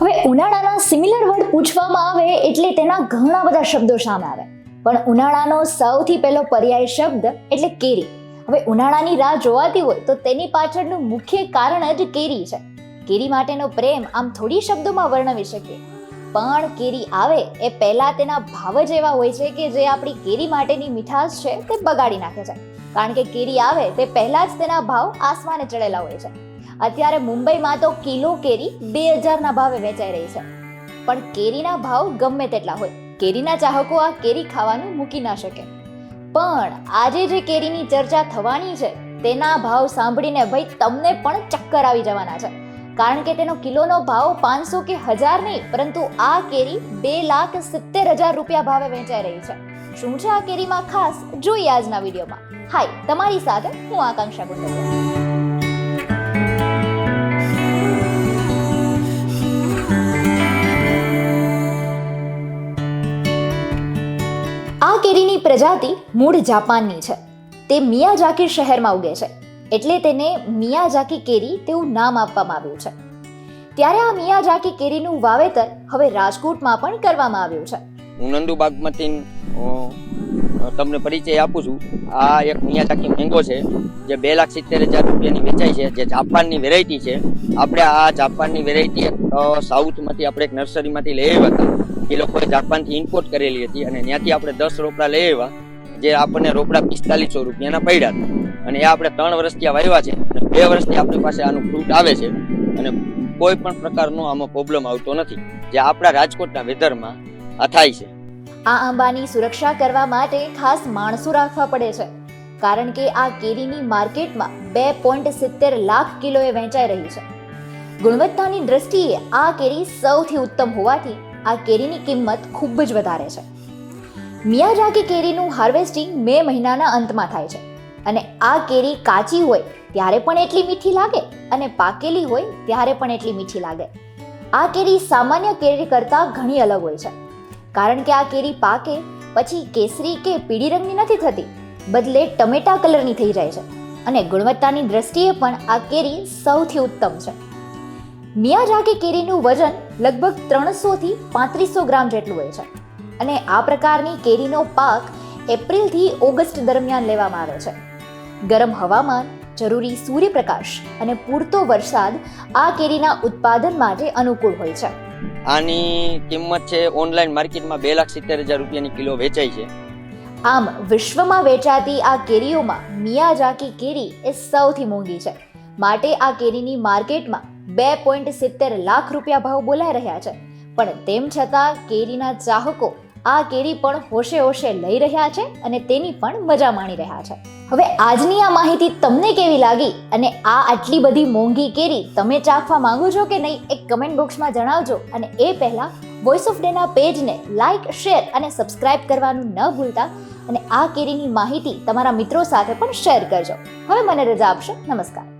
હવે ઉનાળાના similar word પૂછવામાં આવે એટલે તેના ઘણા બધા શબ્દો સામે આવે. પણ ઉનાળાનો સૌથી પહેલો પર્યાય શબ્દ એટલે કેરી. હવે ઉનાળાની રાહ જોવાતી હોય તો તેની પાછળનું મુખ્ય કારણ જ કેરી છે. કેરી માટેનો પ્રેમ આમ થોડી શબ્દોમાં વર્ણવી શકીએ. પણ કેરી આવે એ પહેલા તેના ભાવ જ એવા હોય છે કે જે આપણી કેરી માટેની મીઠાશ છે તે બગાડી નાખે છે. કારણ કે કેરી આવે તે પહેલા જ તેના ભાવ આસમાને ચડેલા હોય છે. અત્યારે મુંબઈમાં તો કિલો કેરી બે હજારના ભાવે વેચાઈ રહી છે. પણ કેરીના ભાવ ગમે તેટલા હોય. કેરીના ચાહકો આ કેરી ખાવાનું મૂકી ના શકે. પણ આજે જે કેરીની ચર્ચા થવાની છે, તેના ભાવ સાંભળીને ભાઈ તમને પણ ચક્કર આવી જવાના છે. કારણ કે તેનો કિલોનો ભાવ પાંચસો કે હજાર નહીં, પરંતુ આ કેરી બે લાખ સિત્તેર હજાર રૂપિયા ભાવે વેચાઈ રહી છે. શું છે આ કેરીમાં ખાસ? જોઈએ આજના વિડીયોમાં. હાય, તમારી સાથે હું આકાંક્ષા ગુંડલિયા આ કેરીની પ્રજાતિ મૂળ જાપાનની છે. તે મિયાજાકી શહેરમાં ઉગે છે. એટલે તેને મિયાજાકી કેરી તેવું નામ આપવામાં આવ્યું છે. ત્યારે આ મિયાજાકી કેરીનું વાવેતર હવે રાજકોટમાં પણ કરવામાં આવ્યું છે. તમને પરિચય આપું છું. આ એક મિયાઝાકી મેંગો છે, જે બે લાખ સિત્તેર હજાર રૂપિયાની વેચાય છે, જે જાપાનની વેરાયટી છે. આપણે આ જાપાનની વેરાયટી સાઉથમાંથી આપણે એક નર્સરીમાંથી લઈ આવ્યા હતા. એ લોકોએ જાપાનથી ઇમ્પોર્ટ કરેલી હતી અને ત્યાંથી આપણે દસ રોપડા લઈ આવ્યા, જે આપણને રોપડા પિસ્તાલીસો રૂપિયાના પડ્યા હતા. અને એ આપણે ત્રણ વર્ષથી વાવ્યા છે અને બે વર્ષથી આપણી પાસે આનું ફ્રૂટ આવે છે અને કોઈ પણ પ્રકારનો આમાં પ્રોબ્લેમ આવતો નથી. જે આપણા રાજકોટના વેધરમાં આ થાય છે. આ આંબાની સુરક્ષા કરવા માટે ખાસ માણસો રાખવા પડે છે. કારણ કે આ કેરીની માર્કેટમાં બે પોઈન્ટ સિત્તેર લાખ કિલોએ વેચાઈ રહી છે. ગુણવત્તાની દ્રષ્ટિએ આ કેરી સૌથી ઉત્તમ હોવાથી આ કેરીની કિંમત ખૂબ જ વધારે છે. મિયાજાકી કેરીનું હાર્વેસ્ટિંગ મે મહિનાના અંતમાં થાય છે અને આ કેરી કાચી હોય ત્યારે પણ એટલી મીઠી લાગે અને પાકેલી હોય ત્યારે પણ એટલી મીઠી લાગે. આ કેરી સામાન્ય કેરી કરતાં ઘણી અલગ હોય છે. કારણ કે આ કેરી પાકે, પછી કેસરી કે પીળી રંગની નથી થતી. બદલે ટમેટા કલરની થઈ જાય છે. અને ગુણવત્તાની દ્રષ્ટિએ પણ આ કેરી સૌથી ઉત્તમ છે. મિયાજાકી કેરીનું વજન લગભગ ત્રણસોથી પાંત્રીસો ગ્રામ જેટલું હોય છે. અને આ પ્રકારની કેરીનો પાક એપ્રિલથી ઓગસ્ટ દરમિયાન લેવામાં આવે છે. ગરમ હવામાન, જરૂરી સૂર્યપ્રકાશ અને પૂરતો વરસાદ આ કેરીના ઉત્પાદન માટે અનુકૂળ હોય છે. આની કિંમત છે ઓનલાઈન માર્કેટમાં બે લાખ સિત્તેર હજાર રૂપિયાની કિલો વેચાય છે. આમ વિશ્વમાં વેચાતી આ કેરીઓમાં મિયાજાકી કેરી એ સૌથી મોંઘી છે. માટે આ કેરીની માર્કેટમાં બે પોઈન્ટ સિત્તેર લાખ રૂપિયા ભાવ બોલાઈ રહ્યા છે. પણ તેમ છતાં કેરીના ચાહકો આ કેરી પણ હોશે હોશે લઈ રહ્યા છે અને તેની પણ મજા માણી રહ્યા છે. હવે આજની આ માહિતી તમને કેવી લાગી અને આ આટલી બધી મોંઘી કેરી તમે ચાખવા માંગો છો કે નહીં એ કમેન્ટ બોક્સમાં જણાવજો અને એ પહેલાં વોઇસ ઓફ ડેના પેજને લાઇક શેર અને સબસ્ક્રાઇબ કરવાનું ન ભૂલતા અને આ કેરીની માહિતી તમારા મિત્રો સાથે પણ શેર કરજો. હવે મને રજા આપશો. નમસ્કાર.